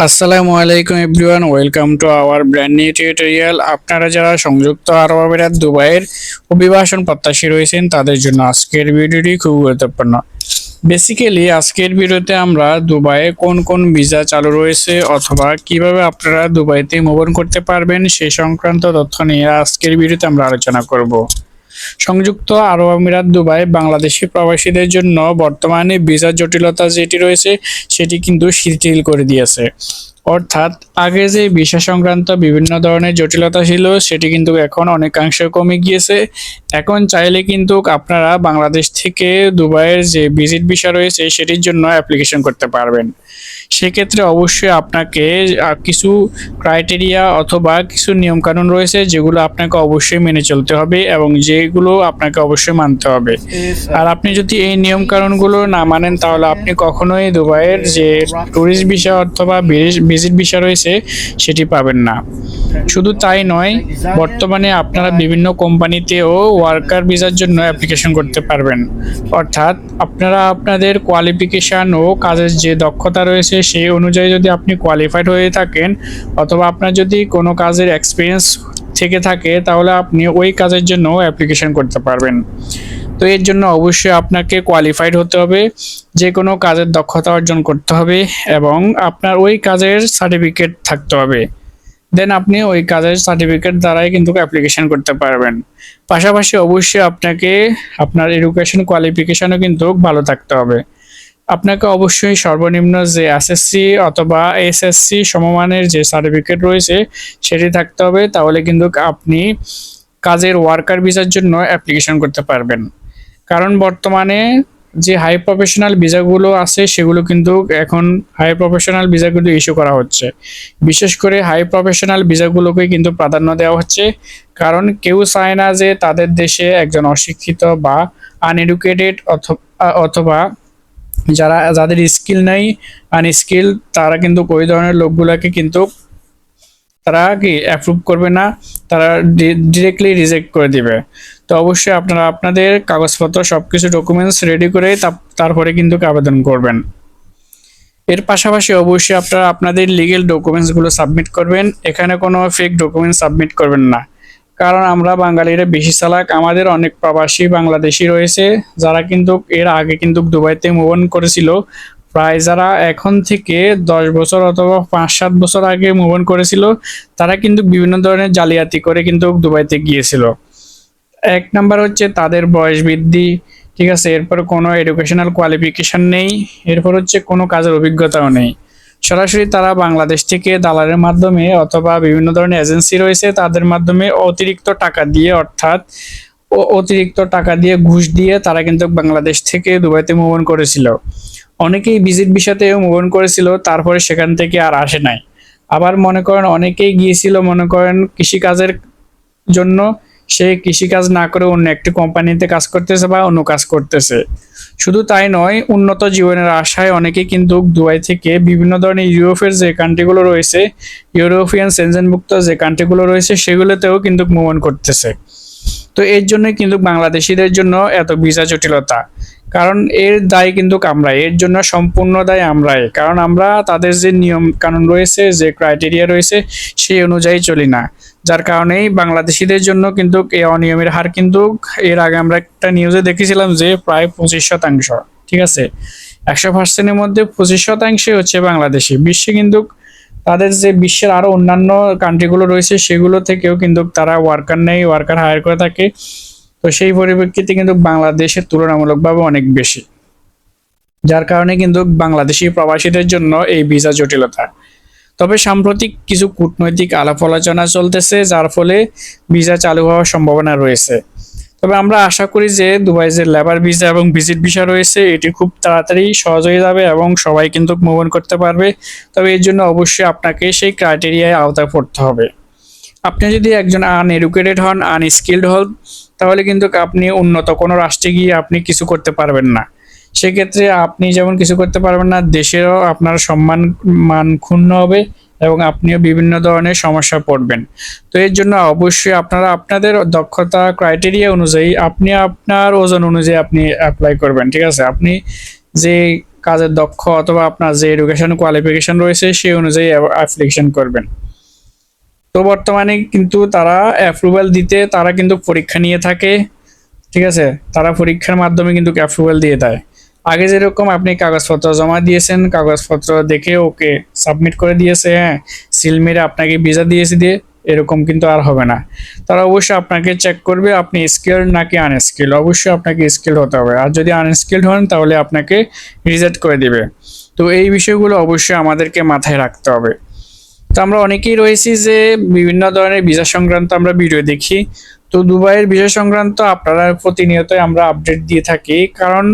আসসালামু আলাইকুম everyone, welcome to our brand new tutorial. আপনারা যারা সংযুক্ত আরব আমিরাত দুবাইয়ের অভিবাসন প্রত্যাশী রয়েছেন, তাদের জন্য আজকের ভিডিওটি খুব গুরুত্বপূর্ণ। বেসিক্যালি আজকের ভিডিওতে আমরা দুবাইয়ে কোন কোন ভিসা চালু রয়েছে অথবা কীভাবে আপনারা দুবাইতে মুভন করতে পারবেন সেই সংক্রান্ত তথ্য নিয়ে আজকের ভিডিওতে আমরা আলোচনা করব। সংযুক্ত আরব আমিরাত দুবাই বাংলাদেশি প্রবাসীদের জন্য বর্তমানে ভিসা জটিলতা যেটি রয়েছে, সেটি কিন্তু শিথিল করে দিয়েছে। অর্থাৎ আগে যে ভিসা সংক্রান্ত বিভিন্ন ধরনের জটিলতা ছিল, সেটি কিন্তু এখন অনেকাংশে কমে গিয়েছে। এখন চাইলে কিন্তু আপনারা বাংলাদেশ থেকে দুবাইয়ের যে ভিজিট ভিসা রয়েছে, সেটির জন্য অ্যাপ্লিকেশন করতে পারবেন। সেক্ষেত্রে অবশ্যই আপনাকে কিছু ক্রাইটেরিয়া অথবা কিছু নিয়মকানুন রয়েছে যেগুলো আপনাকে অবশ্যই মেনে চলতে হবে এবং যেগুলো আপনাকে অবশ্যই মানতে হবে। আর আপনি যদি এই নিয়ম কানুনগুলো না মানেন তাহলে আপনি কখনোই দুবাইয়ের যে ট্যুরিস্ট ভিসা অথবা ভিজিট ভিসা রয়েছে সেটি পাবেন না। শুধু তাই নয়, বর্তমানে আপনারা বিভিন্ন কোম্পানিতেও ওয়ার্কার ভিসার জন্য অ্যাপ্লিকেশন করতে পারবেন। অর্থাৎ আপনারা আপনাদের কোয়ালিফিকেশান ও কাজের যে দক্ষতা রয়েছে, সেই অনুযায়ী যদি আপনি কোয়ালিফাইড হয়ে থাকেন, অথবা আপনার যদি কোনো কাজের এক্সপিরিয়েন্স থেকে থাকে, তাহলে আপনি ওই কাজের জন্য অ্যাপ্লিকেশন করতে পারবেন। তো এর জন্য অবশ্যই আপনাকে কোয়ালিফাইড হতে হবে যে কোনো কাজের দক্ষতা অর্জন করতে হবে, এবং আপনার ওই কাজের সার্টিফিকেট থাকতে হবে। দেন আপনি ওই কাজের সার্টিফিকেট দ্বারাই কিন্তু অ্যাপ্লিকেশন করতে পারবেন। পাশাপাশি অবশ্যই আপনাকে আপনার এডুকেশন কোয়ালিফিকেশনও কিন্তু ভালো থাকতে হবে। আপনাকে অবশ্যই সর্বনিম্ন যে এসএসসি অথবা এসএসসি সমমানের যে সার্টিফিকেট রয়েছে, সেটি থাকতে হবে। তাহলে কিন্তু আপনি কাজের ওয়ার্কার ভিসার জন্য অ্যাপ্লিকেশন করতে পারবেন। কারণ বর্তমানে যে হাই প্রফেশনাল ভিসাগুলো আছে, সেগুলো কিন্তু এখন হাই প্রফেশনাল ভিসাগুলো ইস্যু করা হচ্ছে। বিশেষ করে হাই প্রফেশনাল ভিসাগুলোকে কিন্তু প্রাধান্য দেওয়া হচ্ছে, কারণ কেউ চায় না যে তাদের দেশে একজন অশিক্ষিত বা আনএডুকেটেড অথবা যারা, যাদের স্কিল নেই আনস্কিল তারা কিন্তু ওই ধরনের লোকগুলোকে কিন্তু তারা কি অ্যাপ্রুভ করবে না, তারা ডিরেক্টলি রিজেক্ট করে দিবে। তো অবশ্যই আপনারা আপনাদের কাগজপত্র সব কিছু ডকুমেন্টস রেডি করে তারপরে কিন্তু আবেদন করবেন। এর পাশাপাশি অবশ্যই আপনারা আপনাদের লিগেল ডকুমেন্টসগুলো সাবমিট করবেন। এখানে কোনো ফেক ডকুমেন্টস সাবমিট করবেন না। কারণ আমরা বাঙালিরা বেশি চালাক, আমাদের অনেক প্রবাসী বাংলাদেশি রয়েছে, যারা কিন্তু এর আগে কিন্তু দুবাইতে মুভ অন করেছিল। প্রায় যারা এখন থেকে দশ বছর অথবা পাঁচ, সাত বছর আগে মুভ অন করেছিল, তারা কিন্তু বিভিন্ন ধরনের জালিয়াতি করে কিন্তু দুবাইতে গিয়েছিল। এক নাম্বার হচ্ছে তাদের বয়স বৃদ্ধি, ঠিক আছে? এরপর কোনো এডুকেশনাল কোয়ালিফিকেশন নেই, এরপর হচ্ছে কোনো কাজের অভিজ্ঞতাও নেই। সরাসরি তারা বাংলাদেশ থেকে দালালের মাধ্যমে অথবা বিভিন্ন ধরনের এজেন্সি রয়েছে, তাদের মাধ্যমে অতিরিক্ত টাকা দিয়ে অর্থাৎ অতিরিক্ত টাকা দিয়ে ঘুষ দিয়ে তারা কিন্তু বাংলাদেশ থেকে দুবাইতে মুভ করেছিল। অনেকেই ভিজিট ভিসাতেও মুভ করেছিল, তারপরে সেখান থেকে আর আসে নাই। আবার মনে করেন অনেকেই গিয়েছিল, মনে করেন কৃষিকাজের জন্য, সে কৃষিকাজ না করে অন্য একটি কোম্পানিতে কাজ করতেছে বা অন্য কাজ করতেছে। শুধু তাই নয়, উন্নত জীবনের আশায় অনেকে কিন্তু দুবাই থেকে বিভিন্ন ধরনের ইউরোপের যে কান্ট্রিগুলো রয়েছে, ইউরোপিয়ান সেনজেনভুক্ত যে কান্ট্রিগুলো রয়েছে, সেগুলোতেও কিন্তু মুভ করতেছে। তো এর জন্যই কিন্তু বাংলাদেশিদের জন্য এত ভিসা জটিলতা। কারণ এর দায় কিন্তু আমরাই, এর জন্য সম্পূর্ণ দায় আমরাই। কারণ আমরা তাদের যে নিয়ম কানুন রয়েছে, যে ক্রাইটেরিয়া রয়েছে, সেই অনুযায়ী চলি না। যার কারণেই বাংলাদেশিদের জন্য কিন্তু এই অনিয়মের হার কিন্তু, এর আগে আমরা একটা নিউজে দেখেছিলাম যে প্রায় পঁচিশ শতাংশ, ঠিক আছে? একশো পার্সেন্টের মধ্যে পঁচিশ শতাংশই হচ্ছে বাংলাদেশি। বিশ্বে কিন্তু তাদের যে বিশ্বের আরও অন্যান্য কান্ট্রিগুলো রয়েছে, সেগুলো থেকেও কিন্তু তারা ওয়ার্কার নেই ওয়ার্কার হায়ার করে থাকে। তো সেই পরিপ্রেক্ষিতে কিন্তু বাংলাদেশের তুলনামূলকভাবে অনেক বেশি। যার কারণে কিন্তু বাংলাদেশি প্রবাসীদের জন্য এই ভিসা জটিলতা। তবে সাম্প্রতিক কিছু কূটনৈতিক আলাপ আলোচনা চলতেছে, যার ফলে ভিসা চালু হওয়ার সম্ভাবনা রয়েছে। তবে আমরা আশা করি যে দুবাই যে লেবার ভিসা এবং ভিজিট ভিসা রয়েছে, এটি খুব তাড়াতাড়ি সহজ হয়ে যাবে এবং সবাই কিন্তু মুভ করতে পারবে। তবে এর জন্য অবশ্যই আপনাকে সেই ক্রাইটেরিয়ায় আওতায় পড়তে হবে। আপনি যদি একজন আনএডুকেটেড হন আনস্কিল্ড হন, তাহলে কিন্তু আপনি উন্নত কোনো রাষ্ট্রে গিয়ে আপনি কিছু করতে পারবেন না। সেক্ষেত্রে আপনি যেমন কিছু করতে পারবেন না, দেশেরও আপনার সম্মান, মান ক্ষুণ্ণ হবে। এবং আপনিও বিভিন্ন ধরনের সমস্যা পড়বেন। তো এর জন্য অবশ্যই আপনারা আপনাদের দক্ষতা ক্রাইটেরিয়া অনুযায়ী আপনি আপনার ওজন অনুযায়ী আপনি অ্যাপ্লাই করবেন, ঠিক আছে? আপনি যে কাজের দক্ষ অথবা আপনার যে এডুকেশন কোয়ালিফিকেশন রয়েছে সেই অনুযায়ী অ্যাপ্লিকেশন করবেন। তো বর্তমানে কিন্তু তারা অ্যাপ্রুভাল দিতে তারা কিন্তু পরীক্ষা নিয়ে থাকে, ঠিক আছে? তারা পরীক্ষার মাধ্যমে কিন্তু অ্যাপ্রুভাল দিয়ে দেয়। আগে যেরকম আপনি কাগজপত্র জমা দিয়েছেন, কাগজপত্র দেখে ওকে সাবমিট করে দিয়েছে হ্যাঁ সিল মেরে আপনাকে ভিসা দিয়েছে দিয়ে, এরকম কিন্তু আর হবে না। তারা অবশ্যই আপনাকে চেক করবে, আপনি স্কিল্ড নাকি আনস্কিল্ড অবশ্যই আপনাকে স্কিল্ড হতে হবে। আর যদি আনস্কিল্ড হন, তাহলে আপনাকে রিজেক্ট করে দিবে। তো এই বিষয়গুলো অবশ্যই আমাদেরকে মাথায় রাখতে হবে। তো আমরা অনেকেই রয়েছি যে বিভিন্ন ধরনের ভিসা সংক্রান্ত আমরা ভিডিও দেখি। তো দুবাইয়ের বিষয় সংক্রান্ত আপনারা প্রতিনিয়তই আমরা আপডেট দিয়ে থাকি, কারণ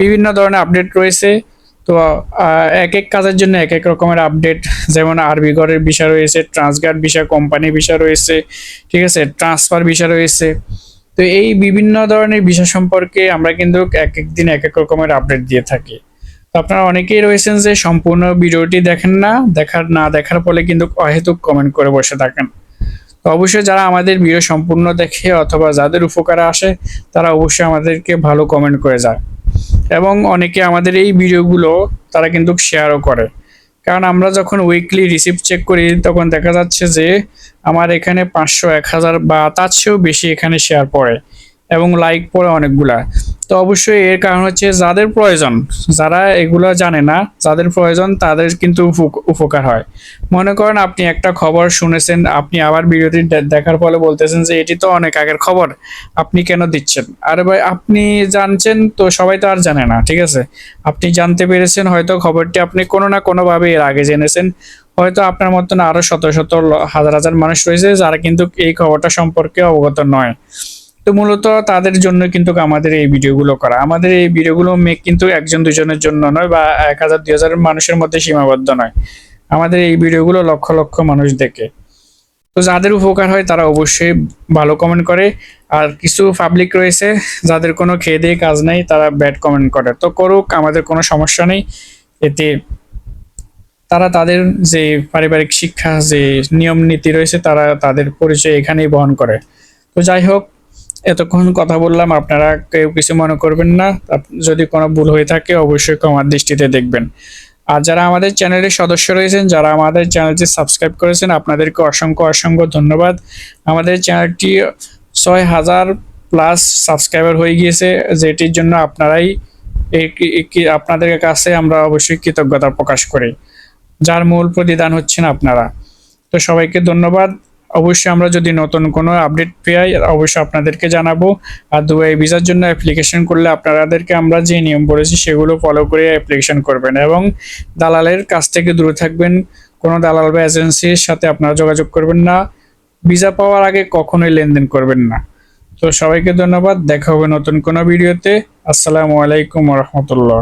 বিভিন্ন ধরনের আপডেট রয়েছে। তো এক এক কাজের জন্য এক এক রকমের আপডেট যেমন আরবি ঘরের বিষয় রয়েছে ট্রান্সগার্ড বিষয় কোম্পানি বিষয় রয়েছে, ঠিক আছে? ট্রান্সফার বিষয় রয়েছে। তো এই বিভিন্ন ধরনের বিষয় সম্পর্কে আমরা কিন্তু এক এক দিন এক এক রকমের আপডেট দিয়ে থাকি। তো আপনারা অনেকেই রয়েছেন যে সম্পূর্ণ ভিডিওটি দেখেন না, দেখার না দেখার ফলে কিন্তু অহেতুক কমেন্ট করে বসে থাকেন। অবশ্যই যারা আমাদের ভিডিও সম্পূর্ণ দেখে অথবা যাদের উপকারে আসে, তারা অবশ্যই আমাদেরকে ভালো কমেন্ট করে যায় এবং অনেকে আমাদের এই ভিডিওগুলো তারা কিন্তু শেয়ারও করে। কারণ আমরা যখন উইকলি রিসিপ্ট চেক করি, তখন দেখা যাচ্ছে যে, আমার এখানে পাঁচশো, এক হাজার বা তার চেয়েও বেশি এখানে শেয়ার পড়ে। এবং লাইক পড়ে অনেকগুলা। তো অবশ্যই এর কারণ হচ্ছে যাদের প্রয়োজন, যারা এগুলো জানে না, যাদের প্রয়োজন তাদের কিন্তু উপ- উপকার হয়। মনে করেন আপনি একটা খবর শুনেছেন, আপনি আবার ভিডিওটি দেখার ফলে বলতেছেন যে এটি তো অনেক আগের খবর, আপনি কেন দিচ্ছেন? আরে ভাই, আপনি জানছেন তো সবাই তো আর জানে না, ঠিক আছে? আপনি জানতে পেরেছেন, হয়তো খবরটি আপনি কোনো না কোনোভাবে এর আগে জেনেছেন। হয়তো আপনার মতন আরও শত শত হাজার হাজার মানুষ রয়েছে যারা কিন্তু এই খবরটা সম্পর্কে অবগত নয়। তো মূলত তাদের জন্য কিন্তু আমাদের এই ভিডিওগুলো করা। আমাদের এই ভিডিওগুলো মেক কিন্তু একজন দুজনের জন্য নয় বা এক হাজার, দুই হাজার মানুষের মধ্যে সীমাবদ্ধ নয়। আমাদের এই ভিডিওগুলো লক্ষ লক্ষ মানুষ দেখে। তো যাদের উপকার হয় তারা অবশ্যই ভালো কমেন্ট করে। আর কিছু পাবলিক রয়েছে যাদের কোনো খেয়ে দিয়ে কাজ নেই তারা ব্যাড কমেন্ট করে। তো করুক, আমাদের কোনো সমস্যা নেই। এতে তারা তাদের যে পারিবারিক শিক্ষা, যে নিয়ম নীতি রয়েছে তারা তাদের পরিচয় এখানেই বহন করে। তো যাই হোক এতক্ষণ কথা বললাম, আপনারা কেউ কিছু মনে করবেন না। যদি কোনো ভুল হয়ে থাকে, অবশ্যই ক্ষমার দৃষ্টিতে দেখবেন। আর যারা আমাদের চ্যানেলের সদস্য রয়েছেন, যারা আমাদের চ্যানেলটি সাবস্ক্রাইব করেছেন, আপনাদেরকে অসংখ্য অসংখ্য ধন্যবাদ। আমাদের চ্যানেলটি ছয় হাজার প্লাস সাবস্ক্রাইবার হয়ে গিয়েছে, যেটির জন্য আপনারাই আপনাদের কাছে আমরা অবশ্যই কৃতজ্ঞতা প্রকাশ করি। যার মূল প্রতিদান হচ্ছেন আপনারা। তো সবাইকে ধন্যবাদ। অবশ্যই আমরা যদি নতুন কোনো আপডেট পাই অবশ্যই আপনাদেরকে জানাব। আর দুবাই ভিসার জন্য অ্যাপ্লিকেশন করলে আপনাদেরকে আমরা যে নিয়ম বলেছি, সেগুলো ফলো করে অ্যাপ্লিকেশন করবেন। এবং দালালের কাছ থেকে দূরে থাকবেন, কোনো দালাল বা এজেন্সির সাথে আপনারা যোগাযোগ করবেন না। ভিসা পাওয়ার আগে কখনোই লেনদেন করবেন না। তো সবাইকে ধন্যবাদ, দেখা হবে নতুন কোনো ভিডিওতে। আসসালামু আলাইকুম রহমতুল্লাহ।